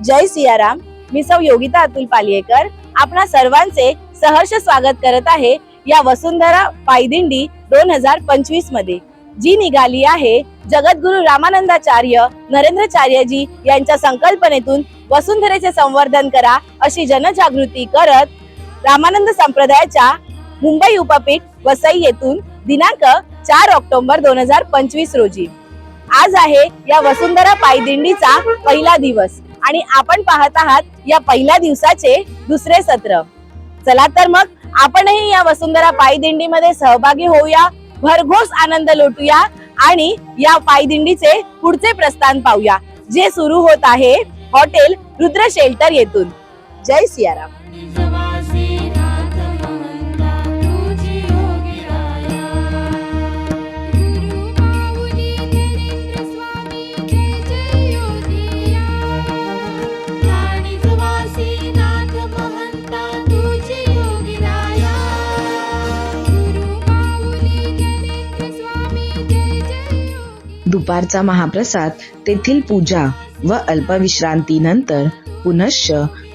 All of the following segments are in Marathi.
जय सियाराम. मी सौ योगिता अतुल पालियेकर. आपणा सर्वांचे सहर्ष स्वागत करत आहे या वसुंधरा पायदिंडी दोन हजार पंचवीसमध्ये. जी निघाली आहे जगद्गुरु रामानंदाचार्य नरेंद्रचार्यजी यांच्या संकल्पनेतून वसुंधरेचे संवर्धन करा अशी जनजागृती करत रामानंद संप्रदायाच्या मुंबई उपपीठ वसई येथून दिनांक चार ऑक्टोबर दोन हजार पंचवीस रोजी. आज आहे या वसुंधरा पायदिंडीचा पहिला दिवस. आणि आपण पाहत आहात या पहिल्या दिवसाचे दुसरे सत्र. चला तर मग आपणही या वसुंधरा पायदिंडीमध्ये सहभागी होऊया भरघोस आनंद लुटूया आणि या पायदिंडीचे पुढचे प्रस्थान पाहूया जे सुरू होत आहे हॉटेल रुद्र शेल्टर येथून. जय सियाराम. दुपारचा महाप्रसाद तेथील पूजा व अल्पविश्रांतीनंतर पुनश्च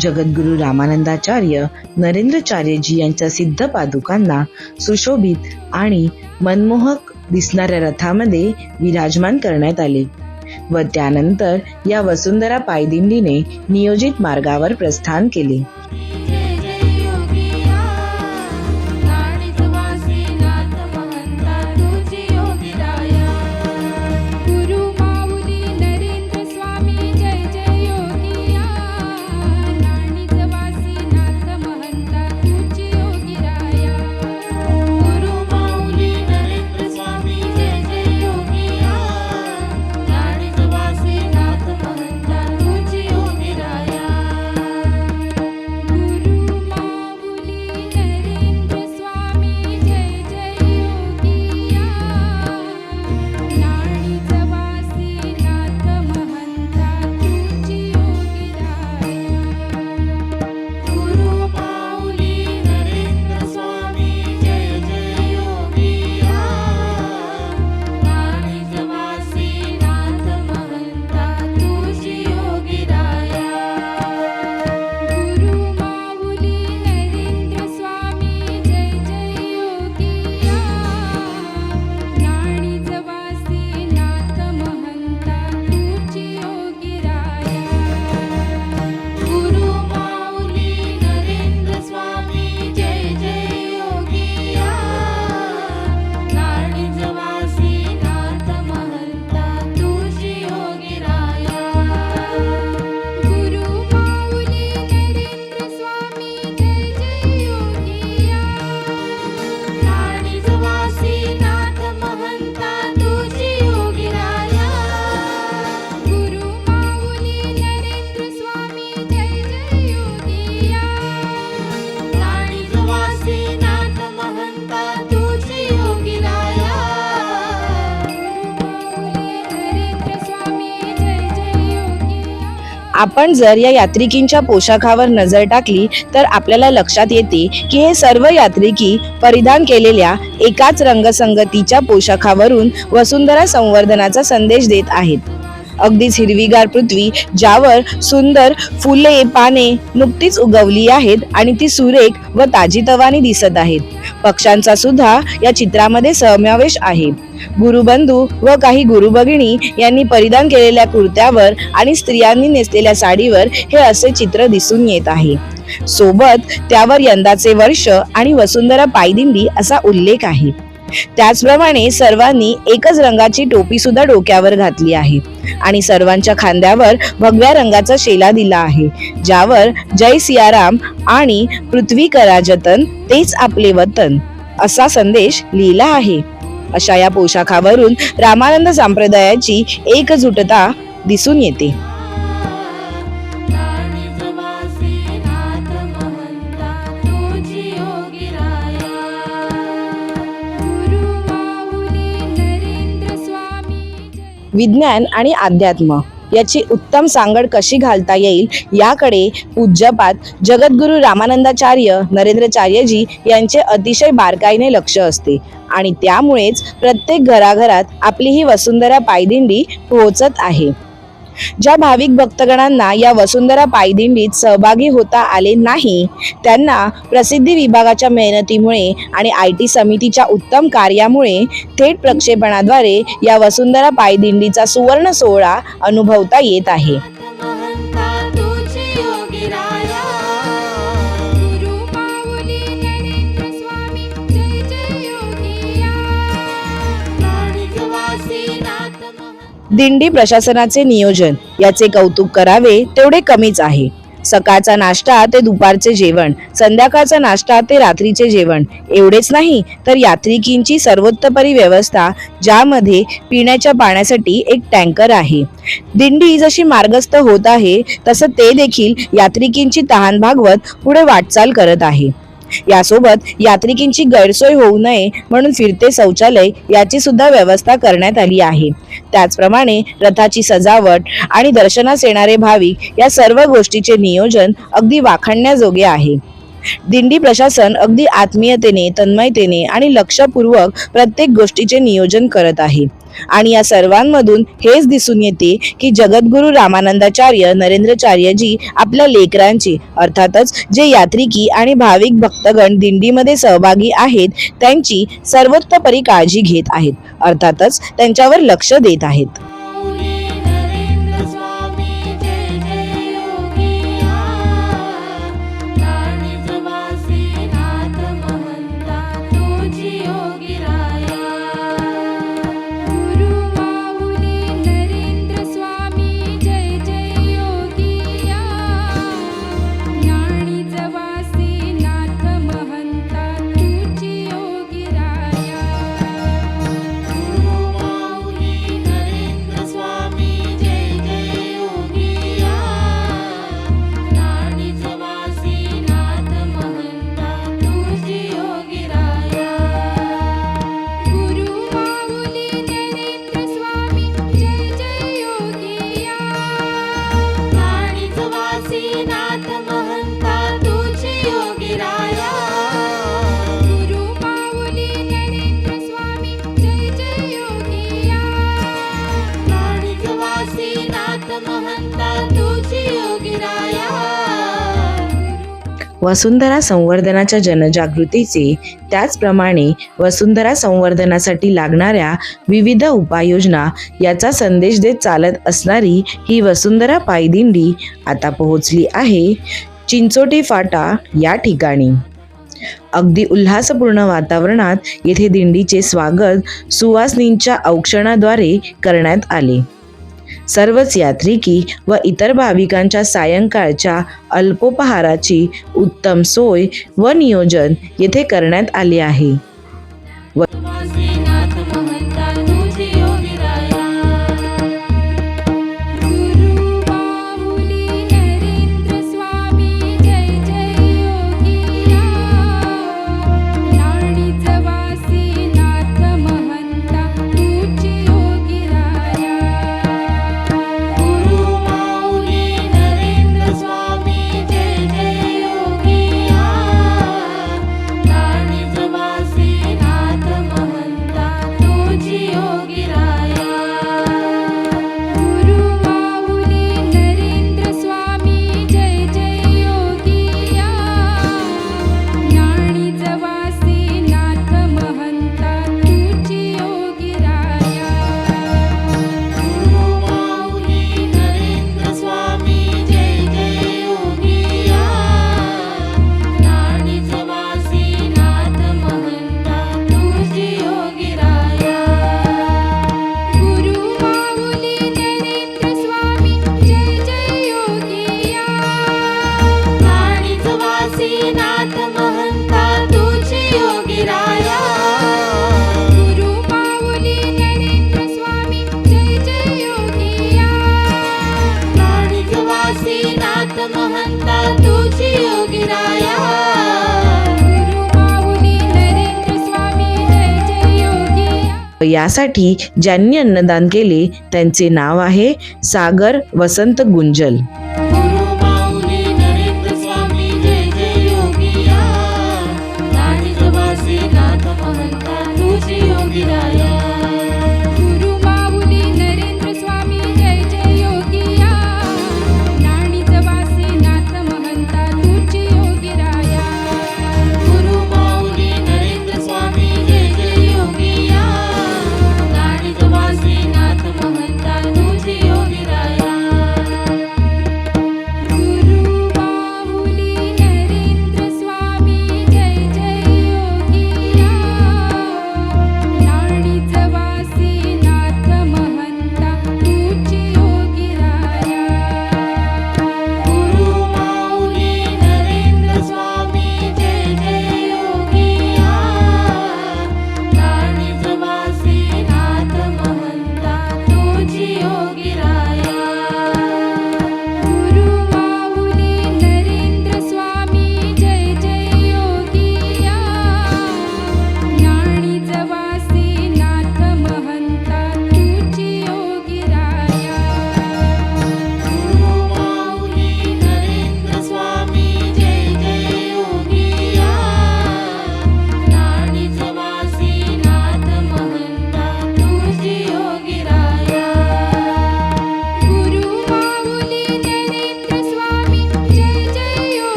जगद्गुरु रामानंदाचार्य नरेंद्रचार्यजी यांच्या सिद्ध पादुकांना सुशोभित आणि मनमोहक दिसणाऱ्या रथामध्ये विराजमान करण्यात आले व त्यानंतर या वसुंधरा पायदिंडीने नियोजित मार्गावर प्रस्थान केले. आपण जर या यात्रिकींच्या पोशाखावर नजर टाकली तर आपल्याला लक्षात येते की हे सर्व यात्रिकी परिधान केलेल्या एकाच रंगसंगतीच्या पोशाखावरून वसुंधरा संवर्धनाचा संदेश देत आहेत. अगदीच हिरवीगार पृथ्वी ज्यावर सुंदर फुले पाने नुकतीच उगवली आहेत आणि ती सुरेख व ताजीतवानी दिसत आहेत. पक्ष्यांचा सुद्धा या चित्रामध्ये समावेश आहे. गुरुबंधू व काही गुरुभगिनी यांनी परिधान केलेल्या कुर्त्यावर आणि स्त्रियांनी नेसलेल्या साडीवर हे असे चित्र दिसून येत आहे. सोबत त्यावर यंदाचे वर्ष आणि वसुंधरा पायदिंडी असा उल्लेख आहे. त्याचप्रमाणे सर्वांनी एकच रंगाची टोपी सुद्धा डोक्यावर घातली आहे. आणि सर्वांच्या खांद्यावर भगव्या रंगाचा शेला दिला आहे ज्यावर जय सियाराम आणि पृथ्वी करा जतन तेच आपले वतन असा संदेश लिहिला आहे. अशा या पोशाखावरून रामानंद संप्रदायाची एकजुटता दिसून येते. विज्ञान आणि अध्यात्म याची उत्तम सांगड कशी घालता येईल याकडे पूज्यपात जगद्गुरु रामानंदाचार्य नरेंद्रचार्यजी यांचे अतिशय बारकाईने लक्ष असते. आणि त्यामुळेच प्रत्येक घराघरात आपली ही वसुंधरा पायदिंडी पोहोचत आहे. ज्या भाविक भक्तगणांना या वसुंधरा पायदिंडीत सहभागी होता आले नाही त्यांना प्रसिद्धी विभागाच्या मेहनतीमुळे आणि आय टी समितीच्या उत्तम कार्यामुळे थेट प्रक्षेपणाद्वारे या वसुंधरा पायदिंडीचा सुवर्ण सोहळा अनुभवता येत आहे. दिंडी प्रशासनाचे नियोजन. याचे कौतुक करावे तेवढे कमीच आहे. सकाळचा नाश्ता ते दुपारचे जेवण. संध्याकाळचा नाश्ता ते रात्रीचे जेवण. एवढेच नाही तर यात्रिकींची सर्वोत्तपरी व्यवस्था ज्यामध्ये पिण्याच्या पाण्यासाठी एक टँकर आहे. दिंडी जशी मार्गस्थ होत आहे तसं ते देखील यात्रिकींची तहान भागवत पुढे वाटचाल करत आहे. यासोबत यात्रिकींची गैरसोय होऊ नये म्हणून फिरते शौचालय याची सुद्धा व्यवस्था करण्यात आली आहे. त्याचप्रमाणे रथाची सजावट आणि दर्शनास येणारे भाविक या सर्व गोष्टीचे नियोजन अगदी वाखाणण्याजोगे आहे. दिंडी प्रशासन अगदी आत्मीयतेने तन्मयतेने आणि लक्षपूर्वक प्रत्येक गोष्टीचे नियोजन करत आहे. आणि या सर्वांमधून हेच दिसून येते की जगद्गुरु रामानंदाचार्य नरेंद्रचार्यजी आपल्या लेकरांची अर्थातच जे यात्रिकी आणि भाविक भक्तगण दिंडीमध्ये सहभागी आहेत त्यांची सर्वोत्तपरी काळजी घेत आहेत अर्थातच त्यांच्यावर लक्ष देत आहेत. वसुंधरा संवर्धनाच्या जनजागृतीचे त्याचप्रमाणे वसुंधरा संवर्धनासाठी लागणाऱ्या विविध उपाययोजना याचा संदेश देत चालत असणारी ही वसुंधरा पायदिंडी आता पोहोचली आहे. चिंचोटी फाटा या ठिकाणी. अगदी उल्हासपूर्ण वातावरणात येथे दिंडीचे स्वागत सुवासनींच्या औक्षणाद्वारे करण्यात आले. सर्वच यात्रिकी व इतर भाविकांच्या सायंकाळच्या अल्पोपहाराची उत्तम सोय व नियोजन येथे करण्यात आले आहे. यासाठी ज्यांनी अन्नदान केले त्यांचे नाव आहे सागर वसंत गुंजल.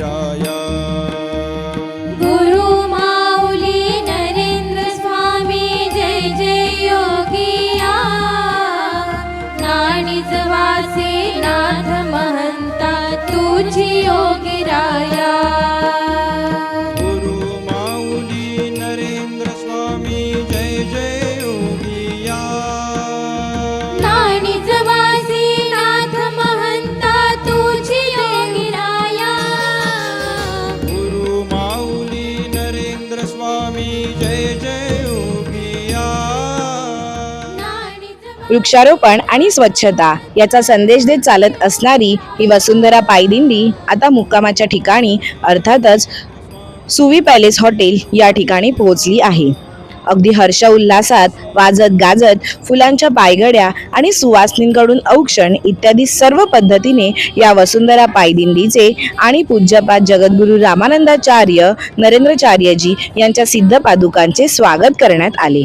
योगिराया वृक्षारोपण आणि स्वच्छता याचा संदेश देत चालत असणारी ही वसुंधरा पायदिंडी आता मुक्कामाच्या ठिकाणी अर्थातच सुवी पॅलेस हॉटेल या ठिकाणी पोहोचली आहे. अगदी हर्ष उल्हासात वाजत गाजत फुलांच्या पायघड्या आणि सुवासनींकडून औक्षण इत्यादी सर्व पद्धतीने या वसुंधरा पायदिंडीचे आणि पूज्यपाद जगद्गुरू रामानंदाचार्य नरेंद्रचार्यजी यांच्या सिद्ध पादुकांचे स्वागत करण्यात आले.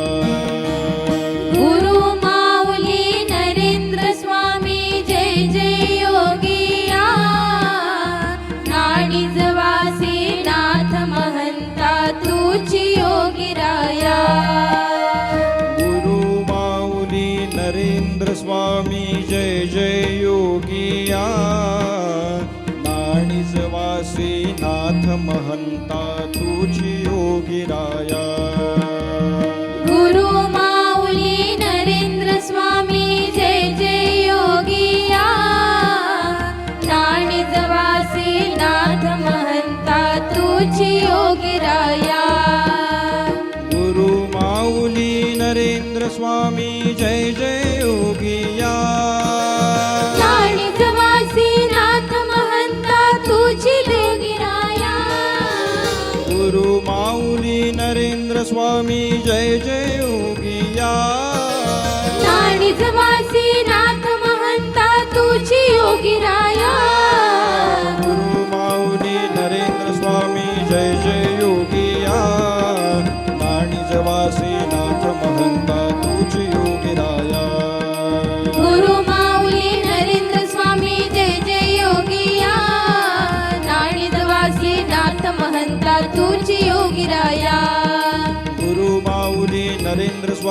तुझी योगिराया गुरु माऊली नरेंद्र स्वामी जय जय योगिया नाणीज वासी नाथ महंता तुझी योगिराया गुरु माऊली नरेंद्र नरेंद्र स्वामी जय जय योगिया नाथ महंता तुझी योगी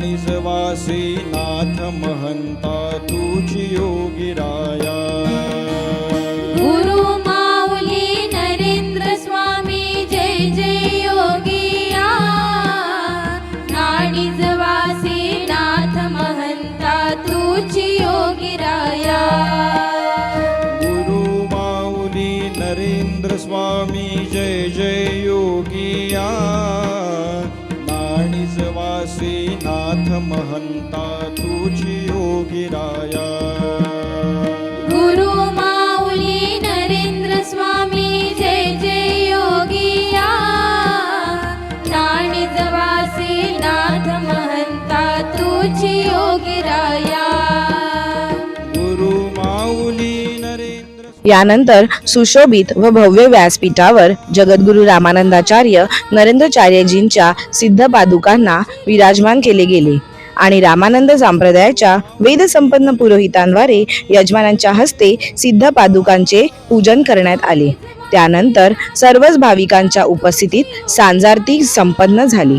नाणिजवासी नाथ महंता तुझी योगिराया। गुरु यानंतर सुशोभित व भव्य व्यासपीठावर जगद्गुरु रामानंदाचार्य नरेंद्रचार्यजींच्या सिद्ध पादुकांना विराजमान केले गेले. आणि रामानंद संप्रदायाच्या वेदसंपन्न पुरोहितांद्वारे यजमानांच्या हस्ते सिद्ध पादुकांचे पूजन करण्यात आले. त्यानंतर सर्वच भाविकांच्या उपस्थितीत सांजारती संपन्न झाली.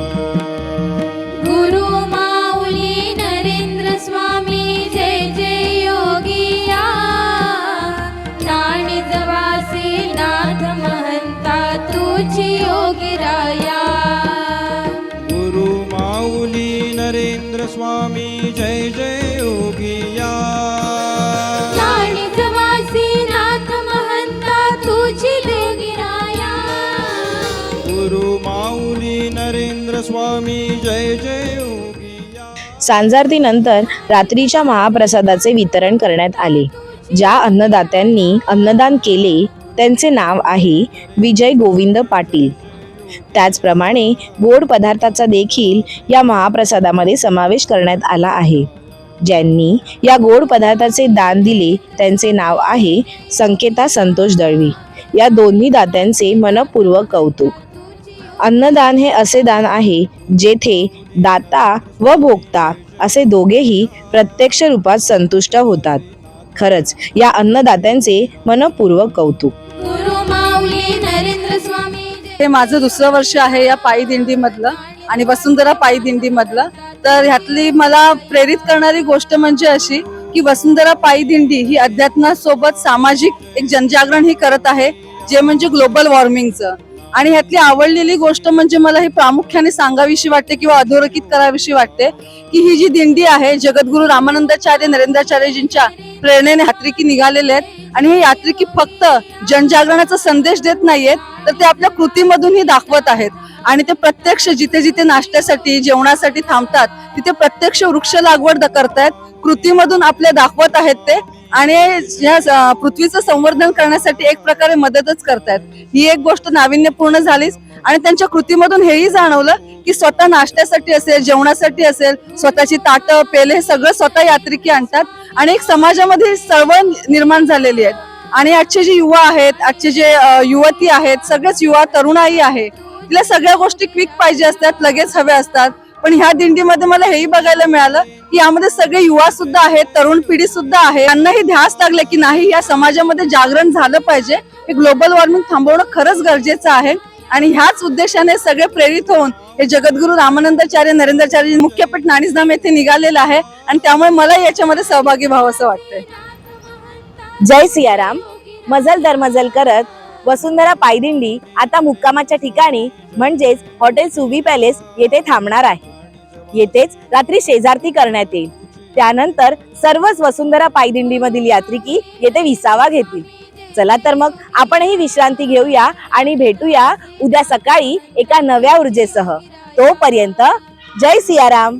स्वामी जय जय सांजारतीनंतर रात्रीच्या महाप्रसादाचे वितरण करण्यात आले ज्या अन्नदात्यांनी अन्नदान केले त्यांचे नाव आहे विजय गोविंद पाटील. त्याचप्रमाणे गोड पदार्थाचा देखील या महाप्रसादामध्ये समावेश करण्यात आला आहे. ज्यांनी या गोड पदार्थाचे दान दिले त्यांचे नाव आहे संकेता संतोष दळवी. या दोन्ही दात्यांचे मनपूर्वक कौतुक. अन्नदान हे असे दान आहे जेथे दाता व भोक्ता असे दोघेही प्रत्यक्ष रूपात संतुष्ट होतात. खरंच या अन्नदात्यांचे मनपूर्वक कौतुक. गुरु माऊली नरेंद्र स्वामी जय. हे माझं दुसरं वर्ष आहे या पायी दिंडीमधलं आणि वसुंधरा पायी दिंडीमधलं. तर ह्यातली मला प्रेरित करणारी गोष्ट म्हणजे अशी की वसुंधरा पायी दिंडी ही अध्यात्मासोबत सामाजिक एक जनजागरण ही करत आहे जे म्हणजे ग्लोबल वॉर्मिंगचं. आणि ह्यातली आवडलेली गोष्ट म्हणजे मला हे प्रामुख्याने सांगावीशी वाटते किंवा अधोरेखित करावीशी वाटते की ही जी दिंडी आहे जगद्गुरु रामानंदाचार्य नरेंद्राचार्यजींच्या प्रेरणेने यात्रिकी निघालेले आहेत. आणि हे यात्रिकी फक्त जनजागरणाचा संदेश देत नाहीयेत तर ते आपल्या कृतीमधूनही दाखवत आहेत. आणि ते प्रत्यक्ष जिथे जिथे नाश्त्यासाठी जेवणासाठी थांबतात तिथे प्रत्यक्ष वृक्ष लागवड करतायत. कृतीमधून आपल्या दाखवत आहेत ते. आणि या पृथ्वीचं संवर्धन करण्यासाठी एक प्रकारे मदतच करतायत. ही एक गोष्ट नाविन्यपूर्ण झालीच. आणि त्यांच्या कृतीमधून हेही जाणवलं की स्वतः नाश्त्यासाठी असेल जेवणासाठी असेल स्वतःची ताटं पेले हे सगळं स्वतः यात्रिकी आणतात. आणि एक समाजामध्ये चळवळ निर्माण झालेली आहे. आणि आजचे जे युवा आहेत आजचे जे युवती आहेत सगळेच युवा तरुणाई आहे. तिला सगळ्या गोष्टी क्विक पाहिजे असतात लगेच हव्या असतात. पण ह्या दिंडीमध्ये मला हेही बघायला मिळालं की यामध्ये सगळे युवा सुद्धा आहेत तरुण पिढी सुद्धा आहे. त्यांनाही ध्यास लागले की नाही या समाजामध्ये जागरण झालं पाहिजे. हे ग्लोबल वॉर्मिंग थांबवणं खरंच गरजेचं आहे. आणि ह्याच उद्देशाने सगळे प्रेरित होऊन हे जगद्गुरु रामानंदाचार्य नरेंद्राचार्य मुख्यपीठ नाणीसधाम येथे निघालेलं आहे. आणि त्यामुळे मला याच्यामध्ये सहभागी व्हावं असं वाटतंय. जय सियाराम. मजल दरमजल करत वसुंधरा पायदिंडी आता मुक्कामाच्या ठिकाणी म्हणजेच हॉटेल सुवी पॅलेस येथे थांबणार आहे. येथेच रात्री शेजारती करण्यात येईल. त्यानंतर सर्वच वसुंधरा पायदिंडी मधील यात्रिकी येथे विसावा घेतील. चला तर मग आपणही विश्रांती घेऊया आणि भेटूया उद्या सकाळी एका नव्या ऊर्जेसह. तोपर्यंत जय सियाराम.